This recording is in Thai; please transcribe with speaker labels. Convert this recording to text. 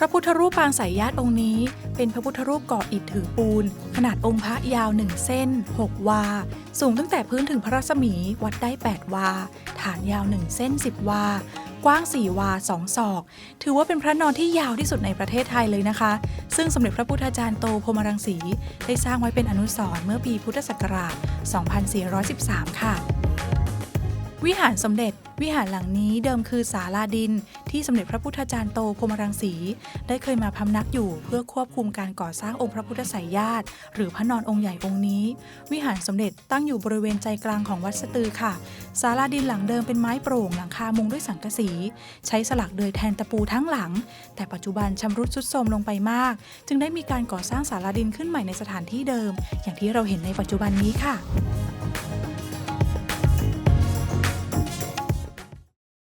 Speaker 1: พระพุทธรูปปางสายญาติองค์นี้ เป็นพระพุทธรูปก่ออิฐถือปูน ขนาดองค์พระยาว1เส้น 6 วา สูงตั้งแต่พื้นถึงพระรัศมีวัดได้ 8 วา ฐานยาว1เส้น 10 วา กว้าง 4 วา2ศอก ถือว่าเป็นพระนอนที่ยาวที่สุดในประเทศไทยเลยนะคะ ซึ่งสมเด็จพระพุทธาจารย์โตพรมรังสีได้สร้างไว้เป็นอนุสรณ์เมื่อปีพุทธศักราช 2413 ค่ะ วิหารสมเด็จ วิหารหลังนี้เดิมคือศาลาดิน ที่สมเด็จพระพุทธจารย์โตพรมรังสี ได้เคยมาพำนักอยู่เพื่อควบคุมการก่อสร้างองค์พระพุทธไสยญาติ หรือพระนอนองค์ใหญ่องค์นี้ วิหารสมเด็จตั้งอยู่บริเวณใจกลางของวัดสตือค่ะศาลาดินหลังเดิมเป็นไม้โปร่งหลังคามุงด้วยสังกะสี ใช้สลักเดือยแทนตะปูทั้งหลัง แต่ปัจจุบันชำรุดทรุดโทรมลงไปมาก จึงได้มีการก่อสร้างศาลาดินขึ้นใหม่ในสถานที่เดิม อย่างที่เราเห็นในปัจจุบันนี้ค่ะ